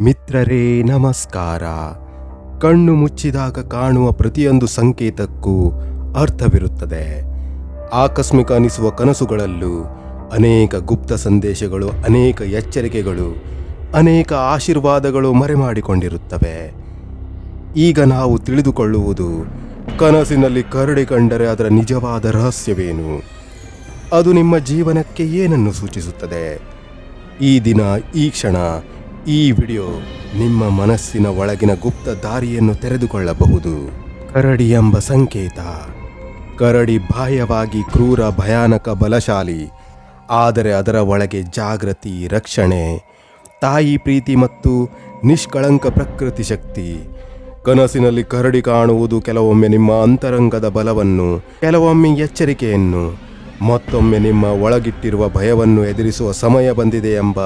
ಮಿತ್ರರೇ, ನಮಸ್ಕಾರ. ಕಣ್ಣು ಮುಚ್ಚಿದಾಗ ಕಾಣುವ ಪ್ರತಿಯೊಂದು ಸಂಕೇತಕ್ಕೂ ಅರ್ಥವಿರುತ್ತದೆ. ಆಕಸ್ಮಿಕ ಅನಿಸುವ ಕನಸುಗಳಲ್ಲೂ ಅನೇಕ ಗುಪ್ತ ಸಂದೇಶಗಳು, ಅನೇಕ ಎಚ್ಚರಿಕೆಗಳು, ಅನೇಕ ಆಶೀರ್ವಾದಗಳು ಮರೆಮಾಡಿಕೊಂಡಿರುತ್ತವೆ. ಈಗ ನಾವು ತಿಳಿದುಕೊಳ್ಳುವುದು ಕನಸಿನಲ್ಲಿ ಕರಡಿ ಕಂಡರೆ ಅದರ ನಿಜವಾದ ರಹಸ್ಯವೇನು? ಅದು ನಿಮ್ಮ ಜೀವನಕ್ಕೆ ಏನನ್ನು ಸೂಚಿಸುತ್ತದೆ? ಈ ದಿನ, ಈ ಕ್ಷಣ ಈ ವಿಡಿಯೋ ನಿಮ್ಮ ಮನಸ್ಸಿನ ಒಳಗಿನ ಗುಪ್ತ ದಾರಿಯನ್ನು ತೆರೆದುಕೊಳ್ಳಬಹುದು. ಕರಡಿ ಎಂಬ ಸಂಕೇತ. ಕರಡಿ ಬಾಹ್ಯವಾಗಿ ಕ್ರೂರ, ಭಯಾನಕ, ಬಲಶಾಲಿ, ಆದರೆ ಅದರ ಒಳಗೆ ಜಾಗೃತಿ, ರಕ್ಷಣೆ, ತಾಯಿ ಪ್ರೀತಿ ಮತ್ತು ನಿಷ್ಕಳಂಕ ಪ್ರಕೃತಿ ಶಕ್ತಿ. ಕನಸಿನಲ್ಲಿ ಕರಡಿ ಕಾಣುವುದು ಕೆಲವೊಮ್ಮೆ ನಿಮ್ಮ ಅಂತರಂಗದ ಬಲವನ್ನು, ಕೆಲವೊಮ್ಮೆ ಎಚ್ಚರಿಕೆಯನ್ನು, ಮತ್ತೊಮ್ಮೆ ನಿಮ್ಮ ಒಳಗಿಟ್ಟಿರುವ ಭಯವನ್ನು ಎದುರಿಸುವ ಸಮಯ ಬಂದಿದೆ ಎಂಬ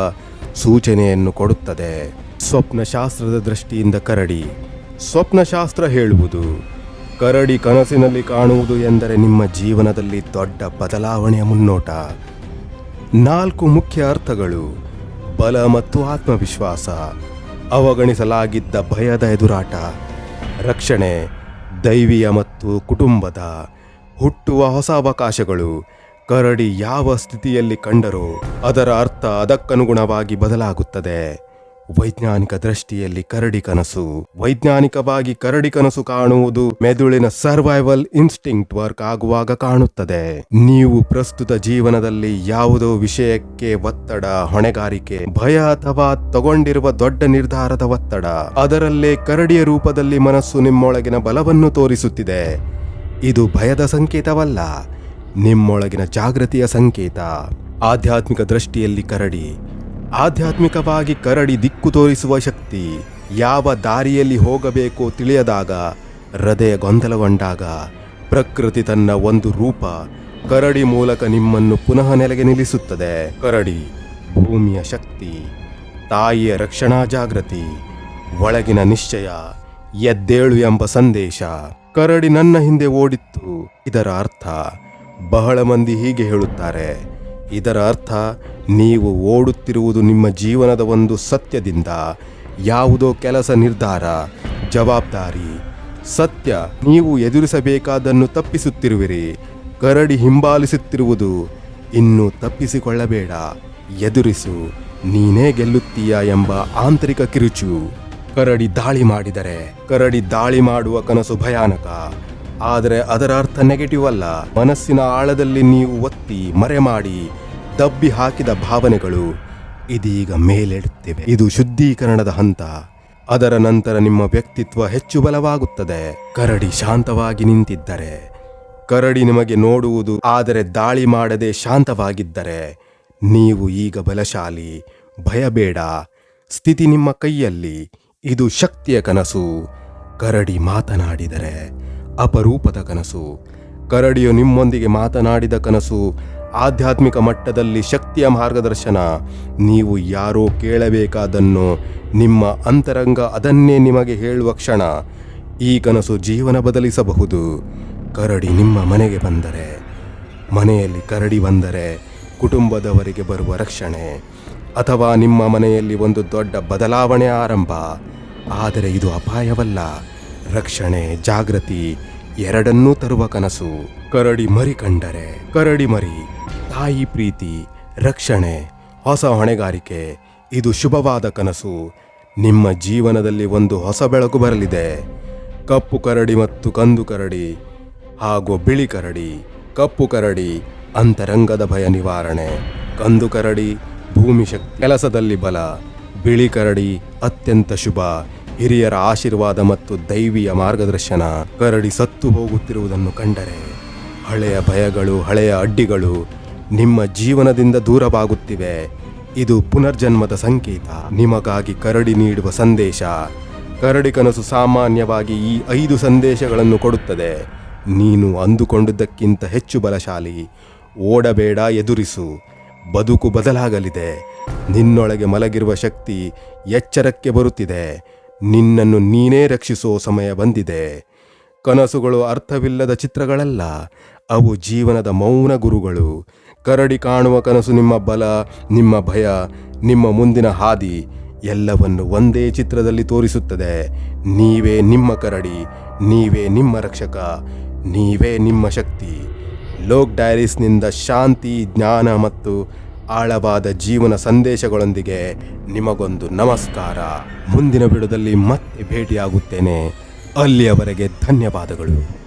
ಸೂಚನೆಯನ್ನು ಕೊಡುತ್ತದೆ. ಸ್ವಪ್ನಶಾಸ್ತ್ರದ ದೃಷ್ಟಿಯಿಂದ ಕರಡಿ. ಸ್ವಪ್ನಶಾಸ್ತ್ರ ಹೇಳುವುದು, ಕರಡಿ ಕನಸಿನಲ್ಲಿ ಕಾಣುವುದು ಎಂದರೆ ನಿಮ್ಮ ಜೀವನದಲ್ಲಿ ದೊಡ್ಡ ಬದಲಾವಣೆಯ ಮುನ್ನೋಟ. ನಾಲ್ಕು ಮುಖ್ಯ ಅರ್ಥಗಳು, ಬಲ ಮತ್ತು ಆತ್ಮವಿಶ್ವಾಸ. ಅವಗಣಿಸಲಾಗಿದ್ದ ಭಯದ ಎದುರಾಟ, ರಕ್ಷಣೆ, ದೈವಿಯ ಮತ್ತು ಕುಟುಂಬದ ಹುಟ್ಟುವ ಹೊಸ ಅವಕಾಶಗಳು ಕರಡಿ ಯಾವ ಸ್ಥಿತಿಯಲ್ಲಿ ಕಂಡರೂ ಅದರ ಅರ್ಥ ಅದಕ್ಕನುಗುಣವಾಗಿ ಬದಲಾಗುತ್ತದೆ. ವೈಜ್ಞಾನಿಕ ದೃಷ್ಟಿಯಲ್ಲಿ ಕರಡಿ ಕನಸು, ವೈಜ್ಞಾನಿಕವಾಗಿ ಕರಡಿ ಕನಸು ಕಾಣುವುದು ಮೆದುಳಿನ ಸರ್ವೈವಲ್ ಇನ್ಸ್ಟಿಂಕ್ಟ್ ವರ್ಕ್ ಆಗುವಾಗ ಕಾಣುತ್ತದೆ. ನೀವು ಪ್ರಸ್ತುತ ಜೀವನದಲ್ಲಿ ಯಾವುದೋ ವಿಷಯಕ್ಕೆ ಒತ್ತಡ, ಹೊಣೆಗಾರಿಕೆ, ಭಯ ಅಥವಾ ತಗೊಂಡಿರುವ ದೊಡ್ಡ ನಿರ್ಧಾರದ ಒತ್ತಡ, ಅದರಲ್ಲೇ ಕರಡಿಯ ರೂಪದಲ್ಲಿ ಮನಸ್ಸು ನಿಮ್ಮೊಳಗಿನ ಬಲವನ್ನು ತೋರಿಸುತ್ತಿದೆ. ಇದು ಭಯದ ಸಂಕೇತವಲ್ಲ. ನಿಮ್ಮೊಳಗಿನ ಜಾಗೃತಿಯ ಸಂಕೇತ ಆಧ್ಯಾತ್ಮಿಕ ದೃಷ್ಟಿಯಲ್ಲಿ ಕರಡಿ, ಆಧ್ಯಾತ್ಮಿಕವಾಗಿ ಕರಡಿ ದಿಕ್ಕು ತೋರಿಸುವ ಶಕ್ತಿ ಯಾವ ದಾರಿಯಲ್ಲಿ ಹೋಗಬೇಕೋ ತಿಳಿಯದಾಗ, ಹೃದಯ ಗೊಂದಲಗೊಂಡಾಗ ಪ್ರಕೃತಿ ತನ್ನ ಒಂದು ರೂಪ ಕರಡಿ ಮೂಲಕ ನಿಮ್ಮನ್ನು ಪುನಃ ನೆಲೆಗೆ ನಿಲ್ಲಿಸುತ್ತದೆ. ಕರಡಿ, ಭೂಮಿಯ ಶಕ್ತಿ, ತಾಯಿಯ ರಕ್ಷಣಾ ಜಾಗೃತಿ, ಒಳಗಿನ ನಿಶ್ಚಯ, ಎದ್ದೇಳು ಎಂಬ ಸಂದೇಶ ಕರಡಿ ನನ್ನ ಹಿಂದೆ ಓಡಿತ್ತು. ಇದರ ಅರ್ಥ ಬಹಳ ಮಂದಿ ಹೀಗೆ ಹೇಳುತ್ತಾರೆ. ಇದರ ಅರ್ಥ, ನೀವು ಓಡುತ್ತಿರುವುದು ನಿಮ್ಮ ಜೀವನದ ಒಂದು ಸತ್ಯದಿಂದ. ಯಾವುದೋ ಕೆಲಸ ನಿರ್ಧಾರ, ಜವಾಬ್ದಾರಿ. ಸತ್ಯ, ನೀವು ಎದುರಿಸಬೇಕಾದನ್ನು ತಪ್ಪಿಸುತ್ತಿರುವಿರಿ. ಕರಡಿ ಹಿಂಬಾಲಿಸುತ್ತಿರುವುದು, ಇನ್ನು ತಪ್ಪಿಸಿಕೊಳ್ಳಬೇಡ. ಎದುರಿಸು, ನೀನೇ ಗೆಲ್ಲುತ್ತೀಯ ಎಂಬ ಆಂತರಿಕ ಕಿರುಚು. ಕರಡಿ ದಾಳಿ ಮಾಡಿದರೆ, ಕರಡಿ ದಾಳಿ ಮಾಡುವ ಕನಸು ಭಯಾನಕ. ಆದರೆ ಅದರ ಅರ್ಥ ನೆಗೆಟಿವ್ ಅಲ್ಲ. ಮನಸ್ಸಿನ ಆಳದಲ್ಲಿ ನೀವು ಒತ್ತಿ ಮರೆಮಾಡಿ ದಬ್ಬಿ ಹಾಕಿದ ಭಾವನೆಗಳು ಇದೀಗ ಮೇಲೆಡುತ್ತಿವೆ. ಇದು ಶುದ್ಧೀಕರಣದ ಹಂತ. ಅದರ ನಂತರ ನಿಮ್ಮ ವ್ಯಕ್ತಿತ್ವ ಹೆಚ್ಚು ಬಲವಾಗುತ್ತದೆ. ಕರಡಿ ಶಾಂತವಾಗಿ ನಿಂತಿದ್ದರೆ. ಕರಡಿ ನಿಮಗೆ ನೋಡುವುದು, ಆದರೆ ದಾಳಿ ಮಾಡದೆ ಶಾಂತವಾಗಿದ್ದರೆ. ನೀವು ಈಗ ಬಲಶಾಲಿ, ಭಯಬೇಡ. ಸ್ಥಿತಿ ನಿಮ್ಮ ಕೈಯಲ್ಲಿ. ಇದು ಶಕ್ತಿಯ ಕನಸು. ಕರಡಿ ಮಾತನಾಡಿದರೆ ಅಪರೂಪದ ಕನಸು. ಕರಡಿಯು ನಿಮ್ಮೊಂದಿಗೆ ಮಾತನಾಡಿದ ಕನಸು, ಆಧ್ಯಾತ್ಮಿಕ ಮಟ್ಟದಲ್ಲಿ ಶಕ್ತಿಯ ಮಾರ್ಗದರ್ಶನ. ನೀವು ಯಾರೋ ಕೇಳಬೇಕಾದನ್ನು ನಿಮ್ಮ ಅಂತರಂಗ ಅದನ್ನೇ ನಿಮಗೆ ಹೇಳುವ ಕ್ಷಣ. ಈ ಕನಸು ಜೀವನ ಬದಲಿಸಬಹುದು. ಕರಡಿ ನಿಮ್ಮ ಮನೆಗೆ ಬಂದರೆ, ಮನೆಯಲ್ಲಿ ಕರಡಿ ಬಂದರೆ ಕುಟುಂಬದವರಿಗೆ ಬರುವ ರಕ್ಷಣೆ. ಅಥವಾ ನಿಮ್ಮ ಮನೆಯಲ್ಲಿ ಒಂದು ದೊಡ್ಡ ಬದಲಾವಣೆ ಆರಂಭ. ಆದರೆ ಇದು ಅಪಾಯವಲ್ಲ. ರಕ್ಷಣೆ, ಜಾಗೃತಿ ಎರಡನ್ನೂ ತರುವ ಕನಸು. ಕರಡಿ ಮರಿ ಕಂಡರೆ, ಕರಡಿ ಮರಿ, ತಾಯಿ ಪ್ರೀತಿ, ರಕ್ಷಣೆ, ಹೊಸ ಹೊಣೆಗಾರಿಕೆ, ಇದು ಶುಭವಾದ ಕನಸು. ನಿಮ್ಮ ಜೀವನದಲ್ಲಿ ಒಂದು ಹೊಸ ಬೆಳಕು ಬರಲಿದೆ. ಕಪ್ಪು ಕರಡಿ ಮತ್ತು ಕಂದು ಕರಡಿ ಹಾಗೂ ಬಿಳಿ ಕರಡಿ, ಕಪ್ಪು ಕರಡಿ ಅಂತರಂಗದ ಭಯ ನಿವಾರಣೆ. ಕಂದು ಕರಡಿ ಭೂಮಿ ಶಕ್ತಿ, ಕೆಲಸದಲ್ಲಿ ಬಲ, ಬಿಳಿ ಕರಡಿ ಅತ್ಯಂತ ಶುಭ. ಹಿರಿಯರ ಆಶೀರ್ವಾದ ಮತ್ತು ದೈವಿಯ ಮಾರ್ಗದರ್ಶನ ಕರಡಿ ಸತ್ತು ಹೋಗುತ್ತಿರುವುದನ್ನು ಕಂಡರೆ ಹಳೆಯ ಭಯಗಳು, ಹಳೆಯ ಅಡ್ಡಿಗಳು ನಿಮ್ಮ ಜೀವನದಿಂದ ದೂರವಾಗುತ್ತಿವೆ. ಇದು ಪುನರ್ಜನ್ಮದ ಸಂಕೇತ. ನಿಮಗಾಗಿ ಕರಡಿ ನೀಡುವ ಸಂದೇಶ, ಕರಡಿ ಕನಸು ಸಾಮಾನ್ಯವಾಗಿ ಈ ಐದು ಸಂದೇಶಗಳನ್ನು ಕೊಡುತ್ತದೆ. ನೀನು ಅಂದುಕೊಂಡಿದ್ದಕ್ಕಿಂತ ಹೆಚ್ಚು ಬಲಶಾಲಿ, ಓಡಬೇಡ, ಎದುರಿಸು. ಬದುಕು ಬದಲಾಗಲಿದೆ. ನಿನ್ನೊಳಗೆ ಮಲಗಿರುವ ಶಕ್ತಿ ಎಚ್ಚರಕ್ಕೆ ಬರುತ್ತಿದೆ. ನಿನ್ನನ್ನು ನೀನೇ ರಕ್ಷಿಸೋ ಸಮಯ ಬಂದಿದೆ. ಕನಸುಗಳು ಅರ್ಥವಿಲ್ಲದ ಚಿತ್ರಗಳಲ್ಲ, ಅವು ಜೀವನದ ಮೌನ ಗುರುಗಳು. ಕರಡಿ ಕಾಣುವ ಕನಸು ನಿಮ್ಮ ಬಲ, ನಿಮ್ಮ ಭಯ, ನಿಮ್ಮ ಮುಂದಿನ ಹಾದಿ, ಎಲ್ಲವನ್ನು ಒಂದೇ ಚಿತ್ರದಲ್ಲಿ ತೋರಿಸುತ್ತದೆ. ನೀವೇ ನಿಮ್ಮ ಕರಡಿ, ನೀವೇ ನಿಮ್ಮ ರಕ್ಷಕ, ನೀವೇ ನಿಮ್ಮ ಶಕ್ತಿ. ಲೋಕ್ ಡೈರೀಸ್ನಿಂದ ಶಾಂತಿ, ಜ್ಞಾನ ಮತ್ತು ಆಳವಾದ ಜೀವನ ಸಂದೇಶಗಳೊಂದಿಗೆ ನಿಮಗೊಂದು ನಮಸ್ಕಾರ. ಮುಂದಿನ ಬಿಡದಲ್ಲಿ ಮತ್ತೆ ಭೇಟಿಯಾಗುತ್ತೇನೆ. ಅಲ್ಲಿಯವರೆಗೆ ಧನ್ಯವಾದಗಳು.